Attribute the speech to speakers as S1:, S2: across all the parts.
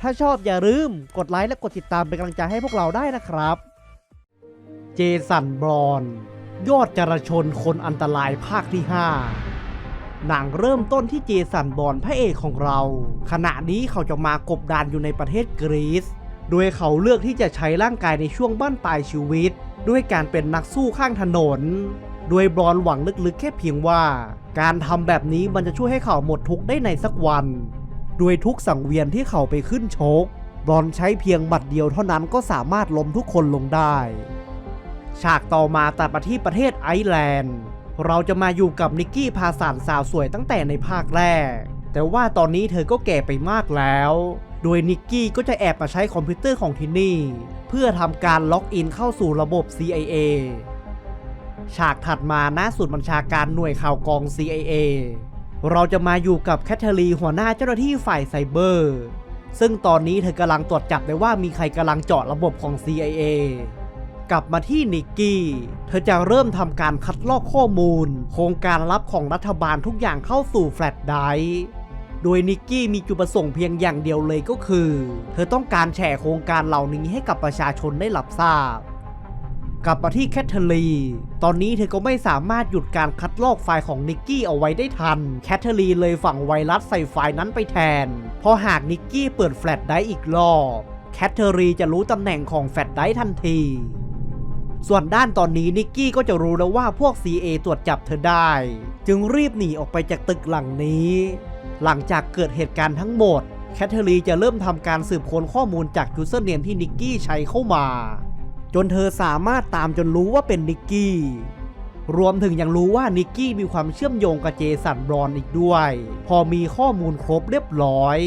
S1: ถ้าชอบอย่าลืมกดไลค์และกดติดตามเป็นกำลังใจให้พวกเราได้นะครับ เจสันบรอน ยอดจรชนคนอันตรายภาคที่ 5 หนังเริ่มต้นที่เจสันบอนพระเอกของเรา ขณะนี้เขาจะมากบดานอยู่ในประเทศกรีซ โดยเขาเลือกที่จะใช้ร่างกายในช่วงบ้านปลายชีวิต ด้วยการเป็นนักสู้ข้างถนนโดยบรอนหวังลึกๆ แค่เพียงว่า การทำแบบนี้มันจะช่วยให้เขาหมดทุกข์ได้ในสักวัน โดยทุกสังเวียนที่เขาไปขึ้นชกบรอนใช้เพียงหมัดเดียวเท่านั้นก็สามารถล้มทุกคนลงได้ ฉากต่อมาตัดมาที่ประเทศไอร์แลนด์ เราจะมาอยู่กับนิกกี้พาสานสาวสวยตั้งแต่ในภาคแรก แต่ว่าตอนนี้เธอก็แก่ไปมากแล้ว โดยนิกกี้ก็จะแอบมาใช้คอมพิวเตอร์ของที่นี่ เพื่อทำการล็อกอินเข้าสู่ระบบ CIA ฉากถัดมาณศูนย์บัญชาการหน่วยข่าวกอง CIA เราจะมาอยู่กับแคทเธอรีหัวหน้าเจ้าหน้าที่ฝ่ายไซเบอร์ ซึ่งตอนนี้เธอกำลังตรวจจับได้ว่ามีใครกำลังเจาะระบบของ CIA กลับมาที่นิกกี้ เธอจะเริ่มทำการคัดลอกข้อมูล โครงการลับของรัฐบาลทุกอย่างเข้าสู่แฟลชไดร์โดยนิกกี้มีจุดประสงค์เพียงอย่างเดียวเลยก็คือ เธอต้องการแฉโครงการเหล่านี้ให้กับประชาชนได้รับทราบ กลับมาที่แคทเธอรีนตอนนี้เธอก็ไม่สามารถหยุดการคัดลอกไฟล์ของนิกกี้เอาไว้ได้ทัน แคทเธอรีนเลยฝังไวรัสใส่ไฟล์นั้นไปแทน เพราะหากนิกกี้เปิดแฟลชไดร์อีกรอบแคทเธอรีนจะรู้ตำแหน่งของแฟลชไดร์ทันที ส่วนด้านตอนนี้นิกกี้ก็จะรู้แล้วว่าพวก CA ตรวจจับเธอได้ จึงรีบหนีออกไปจากตึกหลังนี้ หลังจากเกิดเหตุการณ์ทั้งหมดแคทเธอรีนจะเริ่มทำการสืบค้นข้อมูลจากยูเซอร์เนมที่นิกกี้ใช้เข้ามา จนเธอสามารถตามจนรู้ว่าเป็นนิกกี้ รวมถึงยังรู้ว่านิกกี้มีความเชื่อมโยงกับเจสันบรอนอีกด้วย พอมีข้อมูลครบเรียบร้อย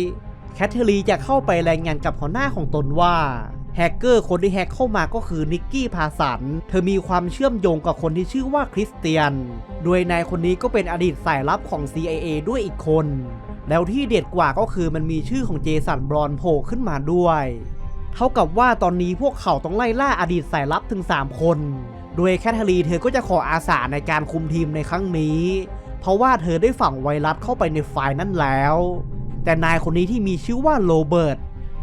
S1: แคทเธอรีนจะเข้าไปรายงานกับหัวหน้าของตนว่าแฮกเกอร์คนที่แฮกเข้ามาก็คือนิกกี้พาสัน เธอมีความเชื่อมโยงกับคนที่ชื่อว่าคริสเตียน โดยนายคนนี้ก็เป็นอดีตสายลับของ CIA ด้วยอีกคน แล้วที่เด็ดกว่าก็คือมันมีชื่อของเจสันบรอนโผล่ขึ้นมาด้วย เท่ากับว่าตอนนี้พวกเขาต้องไล่ล่าอดีตสายลับถึง 3 คน โดยแคทเธอรีนเธอก็จะขออาสาในการคุมทีมในครั้งนี้ เพราะว่าเธอได้ฝังไวรัสเข้าไปในไฟล์นั้นแล้ว แต่นายคนนี้ที่มีชื่อว่าโรเบิร์ต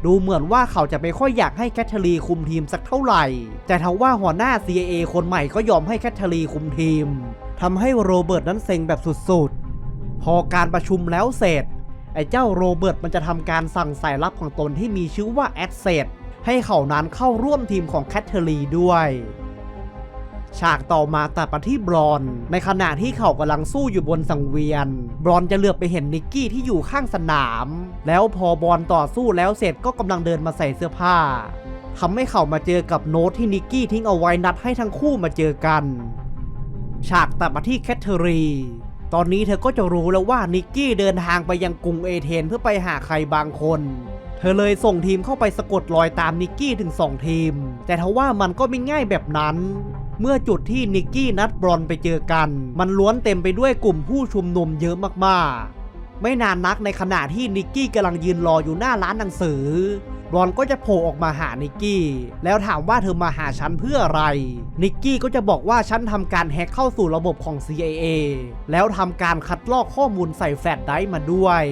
S1: ดูเหมือนว่าเขาจะไม่ค่อยอยากให้แคทเธอรีคุมทีมสักเท่าไหร่ แต่ทว่าหัวหน้า CIA คนใหม่ก็ยอมให้แคทเธอรีคุมทีมทำให้โรเบิร์ตนั้นเซ็งแบบสุดๆ พอการประชุมแล้วเสร็จ ไอ้เจ้าโรเบิร์ตมันจะทำการสั่งสายลับของตนที่มีชื่อว่าแอดเซต ให้เขานั้นเข้าร่วมทีมของแคทเธอรีด้วย ฉากต่อมาตัดมาที่บรอน ในขณะที่เขากำลังสู้อยู่บนสังเวียน บรอนจะเหลือบไปเห็นนิกกี้ที่อยู่ข้างสนาม แล้วพอบอลต่อสู้แล้วเสร็จก็กำลังเดินมาใส่เสื้อผ้าทำให้เขามาเจอกับโน้ตที่นิกกี้ทิ้งเอาไว้นัดให้ทั้งคู่มาเจอกัน ฉากตัดมาที่แคทเธอรีตอนนี้เธอก็จะรู้แล้วว่านิกกี้เดินทางไปยังกรุงเอเธนเพื่อไปหาใครบางคน เธอเลยส่งทีมเข้าไปสะกดรอยตามนิกกี้ถึง 2 ทีม แต่ทว่ามันก็ไม่ง่ายแบบนั้น เมื่อจุดที่นิกกี้นัดบรอนไปเจอกัน มันล้วนเต็มไปด้วยกลุ่มผู้ชุมนุมเยอะมากๆ ไม่นานนักในขณะที่นิกกี้กำลังยืนรออยู่หน้าร้านหนังสือบรอนก็จะโผล่ออกมาหานิกกี้ แล้วถามว่าเธอมาหาฉันเพื่ออะไร นิกกี้ก็จะบอกว่าฉันทำการแฮ็กเข้าสู่ระบบของ CIA แล้วทำการคัดลอกข้อมูลใส่แฟลชไดร์มาด้วย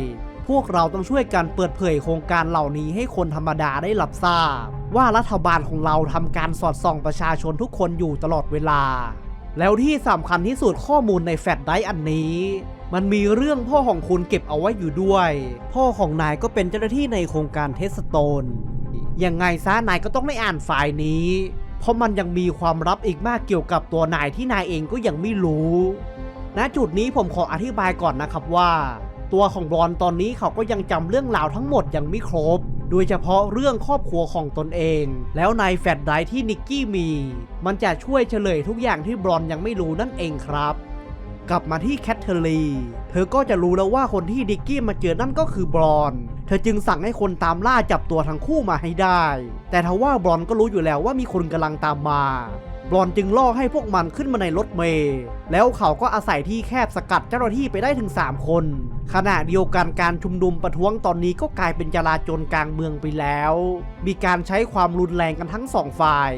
S1: พวกเราต้องช่วยกันเปิดเผยโครงการเหล่านี้ให้คนธรรมดาได้รับทราบ ว่ารัฐบาลของเราทำการสอดส่องประชาชนทุกคนอยู่ตลอดเวลา แล้วที่สำคัญที่สุดข้อมูลในแฟลชไดรฟ์อันนี้ มันมีเรื่องพ่อของคุณเก็บเอาไว้อยู่ด้วย พ่อของนายก็เป็นเจ้าหน้าที่ในโครงการเทสโตนยังไงซะนายก็ต้องได้อ่านไฟล์นี้ เพราะมันยังมีความลับอีกมากเกี่ยวกับตัวนายที่นายเองก็ยังไม่รู้ณจุดนี้ผมขออธิบายก่อนนะครับว่า ตัวของบรอนตอนนี้เขาก็ยังจำเรื่องราวทั้งหมดยังไม่ครบ โดยเฉพาะเรื่องครอบครัวของตนเอง แล้วในแฟลชไดร์ที่นิกกี้มี มันจะช่วยเฉลยทุกอย่างที่บรอนยังไม่รู้นั่นเองครับ กลับมาที่แคทเธอรีเธอก็จะรู้แล้วว่าคนที่ดิกกี้มาเจอนั่นก็คือบรอนเธอจึงสั่งให้คนตามล่าจับตัวทั้งคู่มาให้ได้ แต่ทว่าบรอนก็รู้อยู่แล้วว่ามีคนกำลังตามมา บรอนจึงล่อให้พวกมันขึ้นมาในรถเมล์แล้วเขาก็อาศัยที่แคบสกัดเจ้าหน้าที่ไปได้ถึง 3 คน ขณะเดียวกันการชุมนุมประท้วงตอนนี้ก็กลายเป็นจลาจลกลางเมืองไปแล้ว มีการใช้ความรุนแรงกันทั้งสองฝ่าย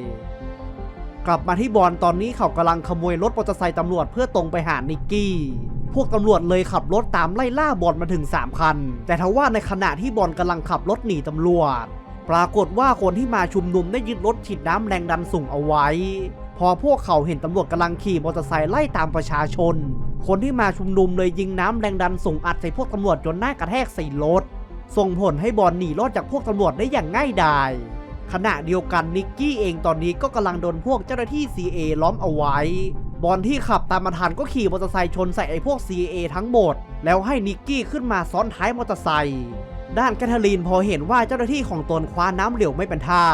S1: กลับมาที่บอลตอนนี้เขากำลังขโมยรถมอเตอร์ไซค์ตำรวจเพื่อตรงไปหานิกกี้ พวกตำรวจเลยขับรถตามไล่ล่าบอลมาถึง3คัน แต่ทว่าในขณะที่บอลกำลังขับรถหนีตำรวจ ปรากฏว่าคนที่มาชุมนุมได้ยึดรถฉีดน้ำแรงดันสูงเอาไว้ พอพวกเขาเห็นตำรวจกำลังขี่มอเตอร์ไซค์ไล่ตามประชาชน คนที่มาชุมนุมเลยยิงน้ำแรงดันสูงอัดใส่พวกตำรวจจนหน้ากระแทกใส่รถ ส่งผลให้บอลหนีรอดจากพวกตำรวจได้อย่างง่ายดายขณะเดียวกันนิกกี้เองตอนนี้ก็กำลังโดนพวกเจ้าหน้าที่ CA ล้อมเอาไว้ บอลที่ขับตามมาทันก็ขี่มอเตอร์ไซค์ชนใส่ไอ้พวก CA ทั้งหมด แล้วให้นิกกี้ขึ้นมาซ้อนท้ายมอเตอร์ไซค์ ด้านแคทเธอรีนพอเห็นว่าเจ้าหน้าที่ของตนคว้าน้ำเหลวไม่เป็นท่า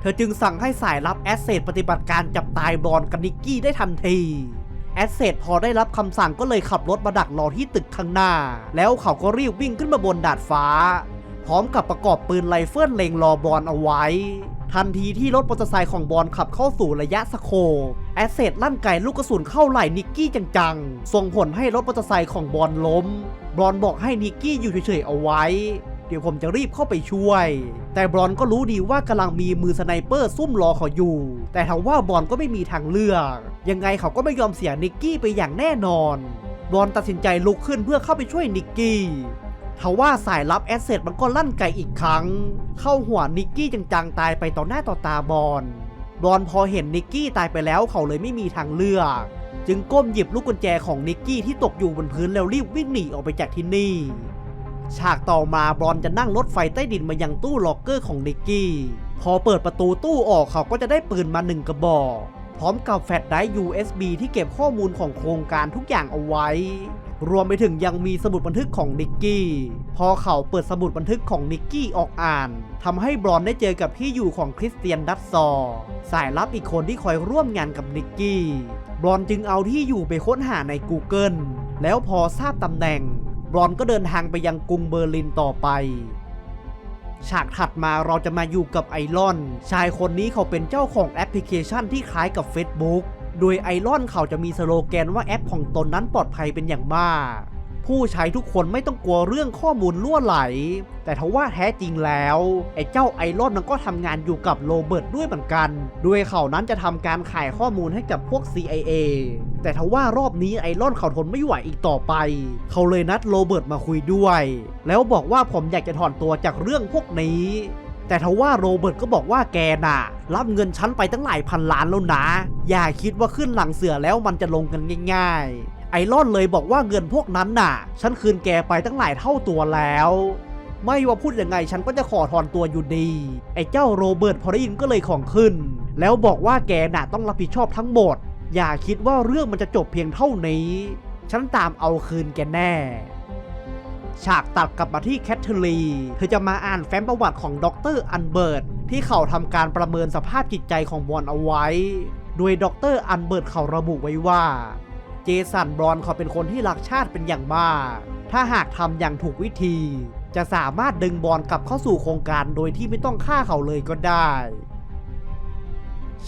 S1: เธอจึงสั่งให้สายลับแอสเซทปฏิบัติการจับตายบอลกับนิกกี้ได้ทันทีแอสเซทพอได้รับคำสั่งก็เลยขับรถมาดักรอที่ตึกข้างหน้า แล้วเขาก็รีบวิ่งขึ้นมาบนดาดฟ้า พร้อมกับประกอบปืนไรเฟิลเล็งรอบอลเอาไว้ ทันทีที่รถมอเตอร์ไซค์ของบอลขับเข้าสู่ระยะสโคแอสเซทลั่นไกลูกกระสุนเข้าไหล่นิกกี้จังๆ ส่งผลให้รถมอเตอร์ไซค์ของบอลล้ม บอลบอกให้นิกกี้อยู่เฉยๆเอาไว้ เดี๋ยวผมจะรีบเข้าไปช่วย แต่บอลก็รู้ดีว่ากำลังมีมือสไนเปอร์ซุ่มรอเขาอยู่ แต่ทว่าบอลก็ไม่มีทางเลือก ยังไงเขาก็ไม่ยอมเสียนิกกี้ไปอย่างแน่นอน บอลตัดสินใจลุกขึ้นเพื่อเข้าไปช่วยนิกกี้ ทว่าสายลับแอสเซทมันก็ลั่นไกอีกครั้ง เข้าหัวนิกกี้จังๆตายไปต่อหน้าต่อตาบอลบอลพอเห็นนิกกี้ตายไปแล้วเขาเลยไม่มีทางเลือก จึงก้มหยิบลูกกุญแจของนิกกี้ที่ตกอยู่บนพื้นแล้วรีบวิ่งหนีออกไปจากที่นี่ ฉากต่อมาบอลจะนั่งรถไฟใต้ดินมายังตู้ล็อกเกอร์ของนิกกี้ พอเปิดประตูตู้ออกเขาก็จะได้ปืนมาหนึ่งกระบอกพร้อมกับแฟลชไดร์ USB ที่เก็บข้อมูลของโครงการทุกอย่างเอาไว้ รวมไปถึงยังมีสมุดบันทึกของนิกกี้ พอเขาเปิดสมุดบันทึกของนิกกี้ออกอ่านทำให้บรอนได้เจอกับที่อยู่ของคริสเตียนดัตซอ สายลับอีกคนที่คอยร่วมงานกับนิกกี้ บรอนจึงเอาที่อยู่ไปค้นหาใน Google แล้วพอทราบตำแหน่ง บรอนก็เดินทางไปยังกรุงเบอร์ลินต่อไปฉากถัดมาเราจะมาอยู่กับไอรอน ชายคนนี้เขาเป็นเจ้าของแอปพลิเคชันที่คล้ายกับ Facebook โดยไอรอนเขาจะมีสโลแกนว่าแอปของตนนั้นปลอดภัยเป็นอย่างมาก ผู้ใช้ทุกคนไม่ต้องกลัวเรื่องข้อมูลล่วไหล แต่ทว่าแท้จริงแล้ว ไอ้เจ้าไอรอนมันก็ทำงานอยู่กับโรเบิร์ตด้วยเหมือนกัน โดยเขานั้นจะทำการขายข้อมูลให้กับพวก CIA แต่ทว่ารอบนี้ไอรอนเขาทนไม่ไหวอีกต่อไป เขาเลยนัดโรเบิร์ตมาคุยด้วย แล้วบอกว่าผมอยากจะถอนตัวจากเรื่องพวกนี้ แต่ทว่าโรเบิร์ตก็บอกว่าแกน่ะ รับเงินฉันไปตั้งหลายพันล้านแล้วนะ อย่าคิดว่าขึ้นหลังเสือแล้วมันจะลงกันง่าย ๆ ไอรอนเลยบอกว่าเงินพวกนั้นน่ะ ฉันคืนแกไปตั้งหลายเท่าตัวแล้วไม่ว่าพูดยังไงฉันก็จะขอถอนตัวอยู่ดี ไอ้เจ้าโรเบิร์ตพอได้ยินก็เลยของขึ้น แล้วบอกว่าแกน่ะต้องรับผิดชอบทั้งหมด อย่าคิดว่าเรื่องมันจะจบเพียงเท่านี้ ฉันตามเอาคืนแกแน่ ฉากตัดกลับมาที่แคทเธอรีเธอจะมาอ่านแฟ้มประวัติของดรอันเบิร์ตที่เขาทำการประเมินสภาพจิตใจของบอลเอาไว้ โดยดรอันเบิร์ตเขาระบุไว้ว่า เจสันบรอนเขาเป็นคนที่รักชาติเป็นอย่างมาก ถ้าหากทำอย่างถูกวิธี จะสามารถดึงบอลกลับเข้าสู่โครงการโดยที่ไม่ต้องฆ่าเขาเลยก็ได้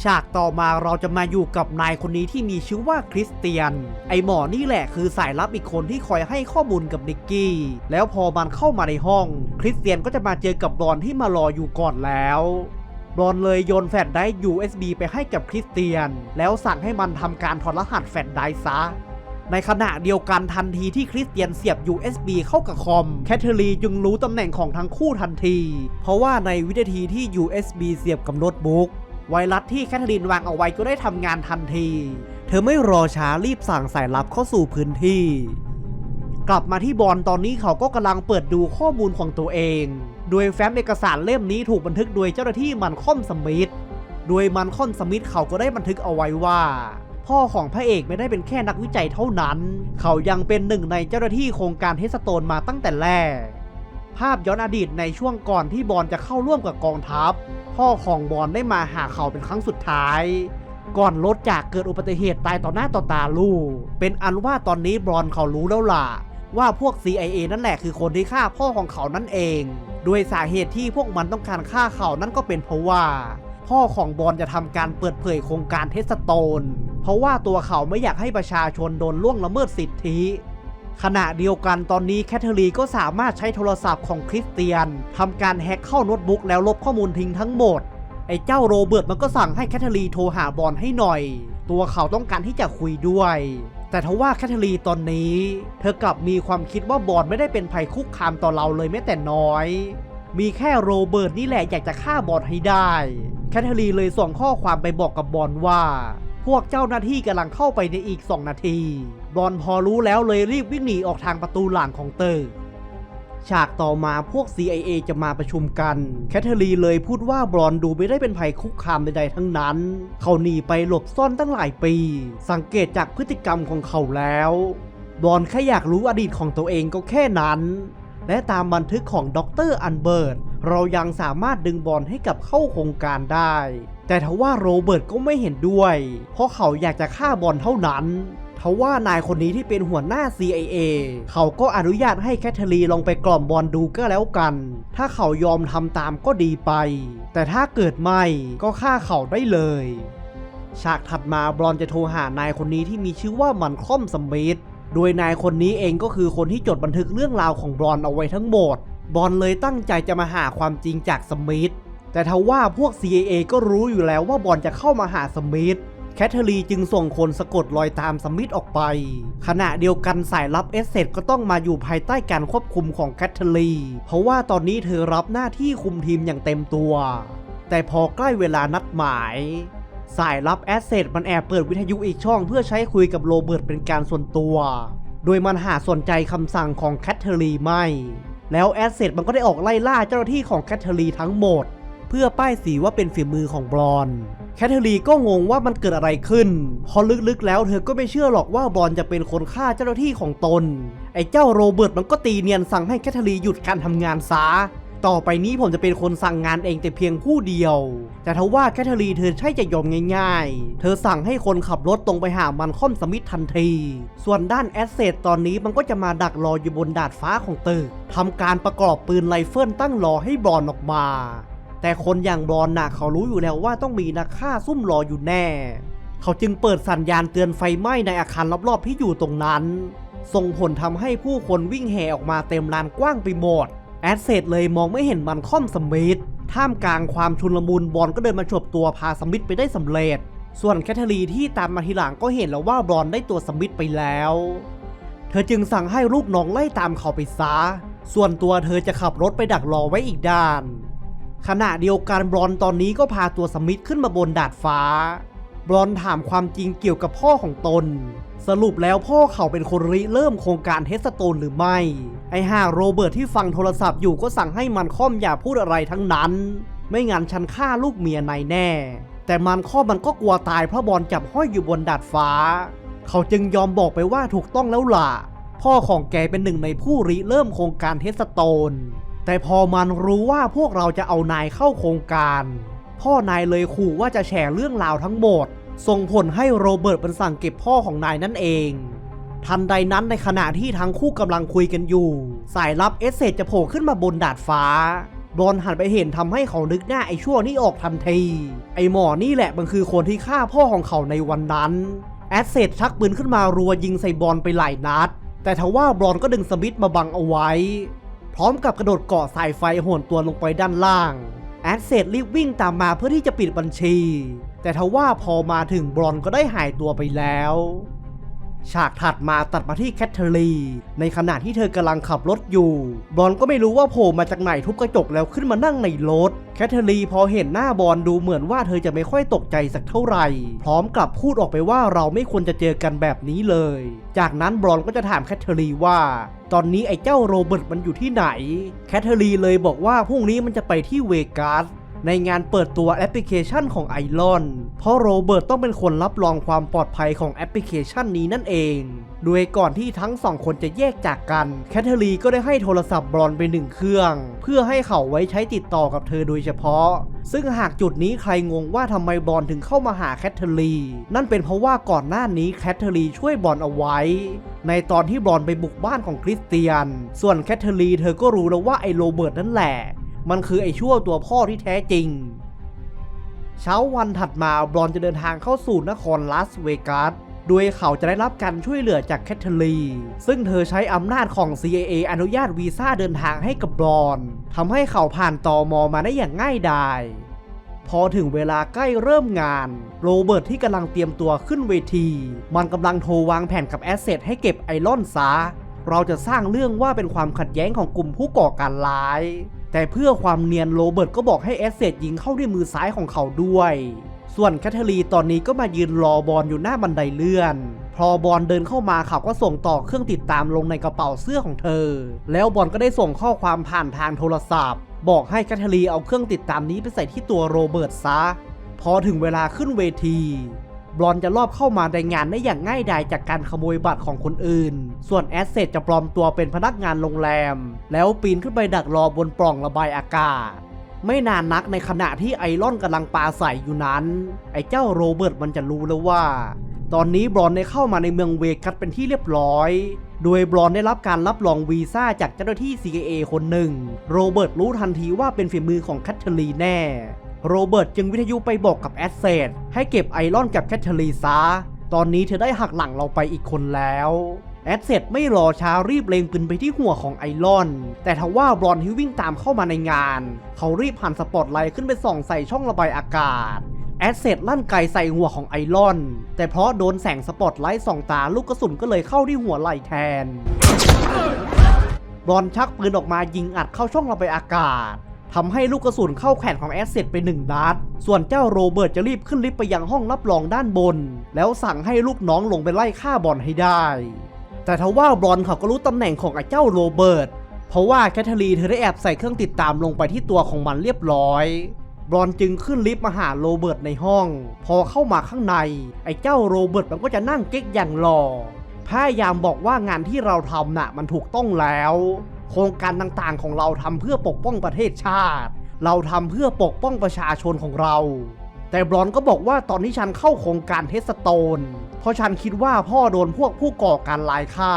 S1: ฉากต่อมาเราจะมาอยู่กับนายคนนี้ที่มีชื่อว่าคริสเตียน ไอหมอนี่แหละคือสายลับอีกคนที่คอยให้ข้อมูลกับนิกกี้ แล้วพอมันเข้ามาในห้อง คริสเตียนก็จะมาเจอกับบอนที่มารออยู่ก่อนแล้วบอนเลยโยนแฟลชไดร์ USB ไปให้กับคริสเตียน แล้วสั่งให้มันทำการถอดรหัสแฟลชไดร์ซะในขณะเดียวกันทันทีที่คริสเตียนเสียบ USB เข้ากับคอม แคทเธอรีนจึงรู้ตำแหน่งของทั้งคู่ทันที เพราะว่าในวินาทีที่ USB เสียบกับโน้ตบุ๊ก ไวรัสที่แคทเธอรีนวางเอาไว้ก็ได้ทำงานทันที เธอไม่รอช้ารีบสั่งสายลับเข้าสู่พื้นที่ กลับมาที่บอลตอนนี้เขาก็กำลังเปิดดูข้อมูลของตัวเอง โดยแฟ้มเอกสารเล่มนี้ถูกบันทึกโดยเจ้าหน้าที่มันคอมสมิธโดยมันคอนสมิธเขาก็ได้บันทึกเอาไว้ว่า พ่อของพระเอกไม่ได้เป็นแค่นักวิจัยเท่านั้น เขายังเป็นหนึ่งในเจ้าหน้าที่โครงการเทสโตนมาตั้งแต่แรก ภาพย้อนอดีตในช่วงก่อนที่บอลจะเข้าร่วมกับกองทัพ พ่อของบอลได้มาหาเขาเป็นครั้งสุดท้าย ก่อนรถจากเกิดอุบัติเหตุตายต่อหน้าต่อตาลูก เป็นอันว่าตอนนี้บอลเขารู้แล้วล่ะ ว่าพวก CIA นั่นแหละคือคนที่ฆ่าพ่อของเขานั่นเอง โดยสาเหตุที่พวกมันต้องการฆ่าเขานั่นก็เป็นเพราะว่า พ่อของบอลจะทำการเปิดเผยโครงการเทสโตน เพราะว่าตัวเขาไม่อยากให้ประชาชนโดนล่วงละเมิดสิทธิ ขณะเดียวกันตอนนี้แคทเธอรีก็สามารถใช้โทรศัพท์ของคริสเตียนทำการแฮ็กเข้าโน้ตบุ๊กแล้วลบข้อมูลทิ้งทั้งหมด ไอ้เจ้าโรเบิร์ตมันก็สั่งให้แคทเธอรีโทรหาบอลให้หน่อย ตัวเขาต้องการที่จะคุยด้วย แต่ทว่าแคทเธอรีตอนนี้ เธอกลับมีความคิดว่าบอลไม่ได้เป็นภัยคุกคามต่อเราเลยแม้แต่น้อย มีแค่โรเบิร์ตนี่แหละอยากจะฆ่าบอลให้ได้ แคทเธอรีเลยส่งข้อความไปบอกกับบอลว่า พวกเจ้าหน้าที่กำลังเข้าไปในอีก2นาที บอลพอรู้แล้วเลยรีบวิ่งหนีออกทางประตูหลังของเตึกฉากต่อมาพวก CIA จะมาประชุมกัน แคทเธอรีนเลยพูดว่าบรอนดูไม่ได้เป็นภัยคุกคามใดๆทั้งนั้น เขาหนีไปหลบซ่อนตั้งหลายปี สังเกตจากพฤติกรรมของเขาแล้ว บรอนแค่อยากรู้อดีตของตัวเองก็แค่นั้น และตามบันทึกของดรอันเบิร์ต เรายังสามารถดึงบอลให้กับเข้าโครงการได้ แต่ทว่าโรเบิร์ตก็ไม่เห็นด้วย เพราะเขาอยากจะฆ่าบอลเท่านั้น ทว่านายคนนี้ที่เป็นหัวหน้า CIA เขาก็อนุญาตให้แคทเธอรีนลองไปกล่อมบอลดูก็แล้วกัน ถ้าเขายอมทำตามก็ดีไป แต่ถ้าเกิดไม่ก็ฆ่าเขาได้เลยฉากถัดมาบรอนจะโทรหานายคนนี้ที่มีชื่อว่ามันคอมสมิธโดยนายคนนี้เองก็คือคนที่จดบันทึกเรื่องราวของบรอนเอาไว้ทั้งหมดบอลเลยตั้งใจจะมาหาความจริงจากสมิธแต่ทว่าพวก CIA ก็รู้อยู่แล้วว่าบอลจะเข้ามาหาสมิธ แคทเธอรีจึงส่งคนสะกดรอยตามสมิธออกไป ขณะเดียวกันสายลับเอสเซก็ต้องมาอยู่ภายใต้การควบคุมของแคทเธอรี เพราะว่าตอนนี้เธอรับหน้าที่คุมทีมอย่างเต็มตัว แต่พอใกล้เวลานัดหมาย สายลับแอสเซมันแอบเปิดวิทยุอีกช่องเพื่อใช้คุยกับโรเบิร์ตเป็นการส่วนตัว โดยมันหาสนใจคำสั่งของแคทเธอรีไม่ แล้วแอสเซมันก็ได้ออกไล่ล่าเจ้าหน้าที่ของแคทเธอรีทั้งหมด เพื่อป้ายสีว่าเป็นฝีมือของบรอน แคทเธอรีนก็งงว่ามันเกิดอะไรขึ้น พอลึกๆแล้วเธอก็ไม่เชื่อหรอกว่าบอนจะเป็นคนฆ่าเจ้าหน้าที่ของตน ไอ้เจ้าโรเบิร์ตมันก็ตีเนียนสั่งให้แคทเธอรีนหยุดการทำงานซะต่อไปนี้ผมจะเป็นคนสั่งงานเองแต่เพียงผู้เดียว แต่ทว่าแคทเธอรีนเธอใช่จะยอมง่ายๆ เธอสั่งให้คนขับรถตรงไปหามันค่อมสมิธทันที ส่วนด้านแอสเซทตอนนี้มันก็จะมาดักรออยู่บนดาดฟ้าของตึกทำการประกอบปืนไรเฟิลตั้งรอให้บอนออกมา แต่คนอย่างบอนน่ะเขารู้อยู่แล้วว่าต้องมีนักฆ่าซุ่มรออยู่แน่ เขาจึงเปิดสัญญาณเตือนไฟไหม้ในอาคารรอบๆที่อยู่ตรงนั้น ส่งผลทำให้ผู้คนวิ่งแห่ออกมาเต็มลานกว้างไปหมด แอดเซดเลยมองไม่เห็นมันค่อมสมิธท่ามกลางความชุนลมุนบอลก็เดินมาฉบตัวพาสมิธไปได้สำเร็จ ส่วนแคทเธอรีนที่ตามมาทีหลังก็เห็นแล้วว่าบอลได้ตัวสมิธไปแล้ว เธอจึงสั่งให้ลูกน้องไล่ตามเขาไปซะส่วนตัวเธอจะขับรถไปดักรอไว้อีกด้าน ขณะเดียวกันบรอนตอนนี้ก็พาตัวสมิธขึ้นมาบนดาดฟ้า บรอนถามความจริงเกี่ยวกับพ่อของตน สรุปแล้วพ่อเขาเป็นคนริเริ่มโครงการเฮสโตนหรือไม่ ไอ้ห่าโรเบิร์ตที่ฟังโทรศัพท์อยู่ก็สั่งให้มันค่อมอย่าพูดอะไรทั้งนั้น ไม่งั้นฉันฆ่าลูกเมียนายแน่ แต่มันข้อมันก็กลัวตายเพราะบอลจับห้อยอยู่บนดาดฟ้า เขาจึงยอมบอกไปว่าถูกต้องแล้วล่ะ พ่อของแกเป็นหนึ่งในผู้ริเริ่มโครงการเทสโตน แต่พอมันรู้ว่าพวกเราจะเอานายเข้าโครงการ พ่อนายเลยขู่ว่าจะแฉเรื่องราวทั้งหมด ส่งผลให้โรเบิร์ตเป็นสั่งเก็บพ่อของนายนั่นเอง ทันใดนั้นในขณะที่ทั้งคู่กำลังคุยกันอยู่ สายลับเอสเซจจะโผล่ขึ้นมาบนดาดฟ้าบอลหันไปเห็นทำให้เขานึกหน้าไอ้ชั่วนี่ออกทันที ไอ้หมอนี่แหละมันคือคนที่ฆ่าพ่อของเขาในวันนั้นแอสเซจชักปืนขึ้นมารัวยิงใส่บอลไปหลายนัด แต่ทว่าบอลก็ดึงสมิธมาบังเอาไว้ พร้อมกับกระโดดเกาะสายไฟโหนตัวลงไปด้านล่าง แอดเซดรีบวิ่งตามมาเพื่อที่จะปิดบัญชี แต่ทว่าพอมาถึงบรอนก็ได้หายตัวไปแล้ว ฉากถัดมาตัดมาที่แคทเธอรี ในขณะที่เธอกำลังขับรถอยู่บอลก็ไม่รู้ว่าโผล่มาจากไหนทุบกระจกแล้วขึ้นมานั่งในรถแคทเธอรีพอเห็นหน้าบอลดูเหมือนว่าเธอจะไม่ค่อยตกใจสักเท่าไหร่ พร้อมกับพูดออกไปว่าเราไม่ควรจะเจอกันแบบนี้เลย จากนั้นบอลก็จะถามแคทเธอรีว่า ตอนนี้ไอ้เจ้าโรเบิร์ตมันอยู่ที่ไหน แคทเธอรีเลยบอกว่าพรุ่งนี้มันจะไปที่เวกัส ในงานเปิดตัวแอปพลิเคชันของไอรอน เพราะโรเบิร์ตต้องเป็นคนรับรองความปลอดภัยของแอปพลิเคชันนี้นั่นเอง โดยก่อนที่ทั้งสองคนจะแยกจากกัน แคทเธอรีก็ได้ให้โทรศัพท์บรอนไปหนึ่งเครื่อง เพื่อให้เขาไว้ใช้ติดต่อกับเธอโดยเฉพาะ ซึ่งหากจุดนี้ใครงงว่าทำไมบอลถึงเข้ามาหาแคทเธอรี นั่นเป็นเพราะว่าก่อนหน้านี้แคทเธอรีช่วยบอลเอาไว้ ในตอนที่บอลไปบุกบ้านของคริสเตียน ส่วนแคทเธอรีเธอก็รู้แล้วว่าไอโรเบิร์ตนั่นแหละ มันคือไอ้ชั่วตัวพ่อที่แท้จริง เช้าวันถัดมาบรอนจะเดินทางเข้าสู่นครลาสเวกัสโดยเขาจะได้รับการช่วยเหลือจากแคทเธอรีนซึ่งเธอใช้อำนาจของ CIA อนุญาตวีซ่าเดินทางให้กับบรอนทำให้เขาผ่านตอมอมาได้อย่างง่ายดายพอถึงเวลาใกล้เริ่มงาน โรเบิร์ตที่กำลังเตรียมตัวขึ้นเวที มันกำลังโทรวางแผนกับแอสเซทให้เก็บไอรอนซะเราจะสร้างเรื่องว่าเป็นความขัดแย้งของกลุ่มผู้ก่อการร้าย แต่เพื่อความเนียนโรเบิร์ตก็บอกให้แอสเซทยิงเข้าที่มือซ้ายของเขาด้วย ส่วนแคทเธอรีตอนนี้ก็มายืนรอบอลอยู่หน้าบันไดเลื่อน พอบอลเดินเข้ามาเขาก็ส่งต่อเครื่องติดตามลงในกระเป๋าเสื้อของเธอ แล้วบอลก็ได้ส่งข้อความผ่านทางโทรศัพท์ บอกให้แคทเธอรีเอาเครื่องติดตามนี้ไปใส่ที่ตัวโรเบิร์ตซะ พอถึงเวลาขึ้นเวที บลอนจะรอบเข้ามาในงานได้อย่างง่ายดายจากการขโมยบัตรของคนอื่น ส่วนแอสเซทจะปลอมตัวเป็นพนักงานโรงแรม แล้วปีนขึ้นไปดักรอบนปล่องระบายอากาศ ไม่นานนักในขณะที่ไอรอนกำลังปาใส่อยู่นั้น ไอเจ้าโรเบิร์ตมันจะรู้แล้วว่า ตอนนี้บอนได้เข้ามาในเมืองเวกัสเป็นที่เรียบร้อยโดยบรอนได้รับการรับรองวีซ่าจากเจ้าหน้าที่ CIA คนหนึ่ง โรเบิร์ตรู้ทันทีว่าเป็นฝีมือของแคทเธอรีนแน่ โรเบิร์ตจึงวิทยุไปบอกกับแอสเซทให้เก็บไอรอนกับแคทเธอรีนซะตอนนี้เธอได้หักหลังเราไปอีกคนแล้ว แอดเซตไม่รอช้ารีบเล็งปืนไปที่หัวของไอรอน แต่ทว่าบรอนที่วิ่งตามเข้ามาในงาน เขารีบหันสปอตไลท์ขึ้นไปส่องใส่ช่องระบายอากาศแอดเซตลั่นไกใส่หัวของไอรอน แต่เพราะโดนแสงสปอตไลท์ส่องตาลูกกระสุนก็เลยเข้าที่หัวไหล่แทนบรอนชักปืนออกมายิงอัดเข้าช่องระบายอากาศ ทำให้ลูกกระสุนเข้าแขนของแอสเซทไปหนึ่งนัด ส่วนเจ้าโรเบิร์ตจะรีบขึ้นลิฟต์ไปยังห้องรับรองด้านบน แล้วสั่งให้ลูกน้องลงไปไล่ฆ่าบอลให้ได้ แต่ทว่าบอนเขาก็รู้ตำแหน่งของไอ้เจ้าโรเบิร์ต เพราะว่าแคทเธอรีนเธอได้แอบใส่เครื่องติดตามลงไปที่ตัวของมันเรียบร้อยบรอนจึงขึ้นลิฟต์มาหาโรเบิร์ตในห้อง พอเข้ามาข้างใน ไอ้เจ้าโรเบิร์ตมันก็จะนั่งเก๊กอย่างหล่อพยายามบอกว่างานที่เราทำน่ะมันถูกต้องแล้ว โครงการต่างๆ ของเราทำเพื่อปกป้องประเทศชาติ เราทำเพื่อปกป้องประชาชนของเรา แต่บรอนก็บอกว่าตอนที่ฉันเข้าโครงการเทสโตน เพราะฉันคิดว่าพ่อโดนพวกผู้ก่อการร้ายฆ่า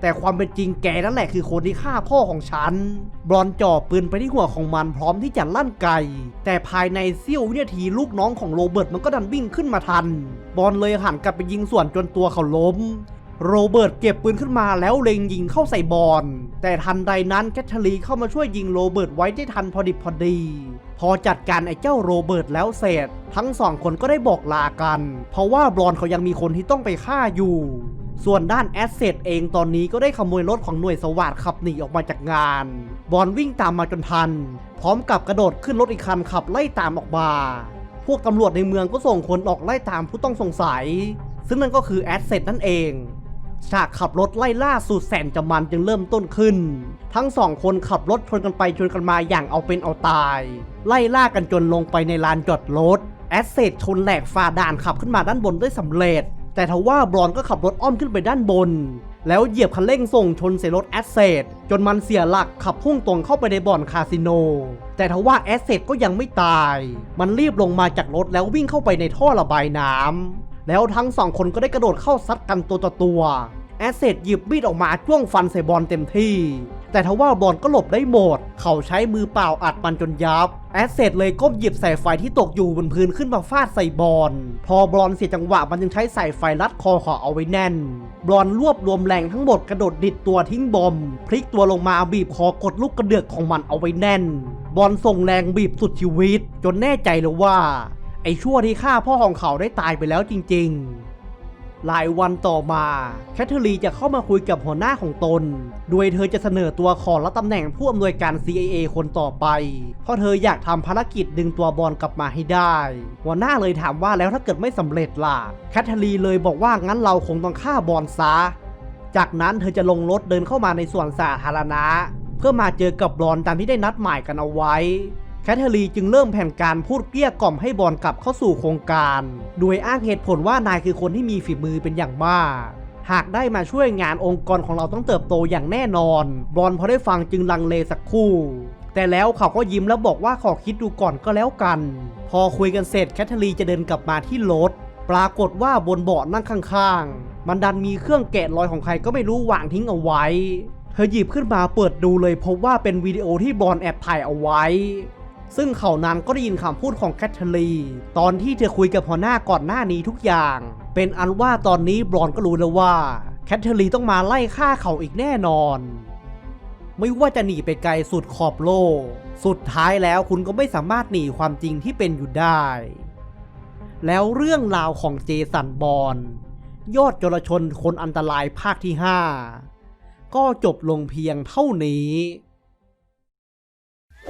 S1: แต่ความเป็นจริงแกนั่นแหละคือคนที่ฆ่าพ่อของฉันบรอนจ่อปืนไปที่หัวของมันพร้อมที่จะลั่นไก แต่ภายในเสี้ยววินาทีลูกน้องของโรเบิร์ตมันก็ดันวิ่งขึ้นมาทันบอนเลยหันกลับไปยิงส่วนจนตัวเขาล้ม โรเบิร์ตเก็บปืนขึ้นมาแล้วเล็งยิงเข้าใส่บอลแต่ทันใดนั้นแคทเธอรีนเข้ามาช่วยยิงโรเบิร์ตไว้ได้ทันพอดิบพอดี พอจัดการไอ้เจ้าโรเบิร์ตแล้วเสร็จ ทั้งสองคนก็ได้บอกลากัน เพราะว่าบรอนเขายังมีคนที่ต้องไปฆ่าอยู่ ส่วนด้านแอสเซทเองตอนนี้ก็ได้ขโมยรถของหน่วยสวัสดขับหนีออกมาจากงาน บอลวิ่งตามมาจนทัน พร้อมกับกระโดดขึ้นรถอีกคันขับไล่ตามออกมาพวกตำรวจในเมืองก็ส่งคนออกไล่ตามผู้ต้องสงสัย ซึ่งนั่นก็คือแอสเซทนั่นเอง ฉากขับรถไล่ล่าสุดแสนจะมันจึงเริ่มต้นขึ้น ทั้งสองคนขับรถชนกันไปชนกันมาอย่างเอาเป็นเอาตาย ไล่ล่ากันจนลงไปในลานจอดรถแอสเซทชนแหลกฝ่าด่านขับขึ้นมาด้านบนได้สำเร็จ แต่ทว่าบรอนก็ขับรถอ้อมขึ้นไปด้านบน แล้วเหยียบคันเร่งส่งชนใส่รถแอสเซทจนมันเสียหลักขับพุ่งตรงเข้าไปในบ่อนคาสิโน แต่ทว่าแอสเซทก็ยังไม่ตาย มันรีบลงมาจากรถแล้ววิ่งเข้าไปในท่อระบายน้ำ แล้วทั้งสองคนก็ได้กระโดดเข้าซัดกันตัวต่อตัวแอสเซทหยิบมีดออกมาจ้วงฟันใส่บอลเต็มที่ แต่ทว่าบอลก็หลบได้หมด เขาใช้มือเปล่าอัดมันจนยับ แอสเซทเลยก้มหยิบสายไฟที่ตกอยู่บนพื้นขึ้นมาฟาดใส่บอล พอบอลเสียจังหวะมันจึงใช้สายไฟรัดคอเขาเอาไว้แน่น บอลรวบรวมแรงทั้งหมดกระโดดดิดตัวทิ้งบอม พลิกตัวลงมาบีบคอกดลูกกระเดือกของมันเอาไว้แน่น บอลส่งแรงบีบสุดชีวิต จนแน่ใจเลยว่า ไอ้ชั่วที่ฆ่าพ่อของเขาได้ตายไปแล้วจริงๆ หลายวันต่อมา แคทเธอรีจะเข้ามาคุยกับหัวหน้าของตน โดยเธอจะเสนอตัวขอรับตำแหน่งผู้อำนวยการ CIA คนต่อไป เพราะเธออยากทำภารกิจดึงตัวบอลกลับมาให้ได้ หัวหน้าเลยถามว่าแล้วถ้าเกิดไม่สำเร็จล่ะ แคทเธอรีเลยบอกว่างั้นเราคงต้องฆ่าบอลซะ จากนั้นเธอจะลงรถเดินเข้ามาในส่วนสาธารณะ เพื่อมาเจอกับบอลตามที่ได้นัดหมายกันเอาไว้ แคทเธอรีจึงเริ่มแผนการพูดเกลี้ยกล่อมให้บอลกลับเข้าสู่โครงการ โดยอ้างเหตุผลว่านายคือคนที่มีฝีมือเป็นอย่างมาก หากได้มาช่วยงานองค์กรของเราต้องเติบโตอย่างแน่นอน บอลพอได้ฟังจึงลังเลสักครู่ แต่แล้วเขาก็ยิ้มแล้วบอกว่าขอคิดดูก่อนก็แล้วกัน พอคุยกันเสร็จแคทเธอรีจะเดินกลับมาที่รถปรากฏว่าบนเบาะนั่งข้างๆ มันดันมีเครื่องแกะรอยของใครก็ไม่รู้วางทิ้งเอาไว้ เธอหยิบขึ้นมาเปิดดูเลยพบว่าเป็นวิดีโอที่บอลแอบถ่ายเอาไว้ ซึ่งเขานั้นก็ได้ยินคำพูดของแคทเธอรีนตอนที่เธอคุยกับหัวหน้าก่อนหน้านี้ทุกอย่าง เป็นอันว่าตอนนี้บรอนก็รู้แล้วว่าแคทเธอรีนต้องมาไล่ฆ่าเขาอีกแน่นอน ไม่ว่าจะหนีไปไกลสุดขอบโลก สุดท้ายแล้วคุณก็ไม่สามารถหนีความจริงที่เป็นอยู่ได้ แล้วเรื่องราวของเจสันบอลยอดจรชนคนอันตรายภาคที่ 5 ก็จบลงเพียงเท่านี้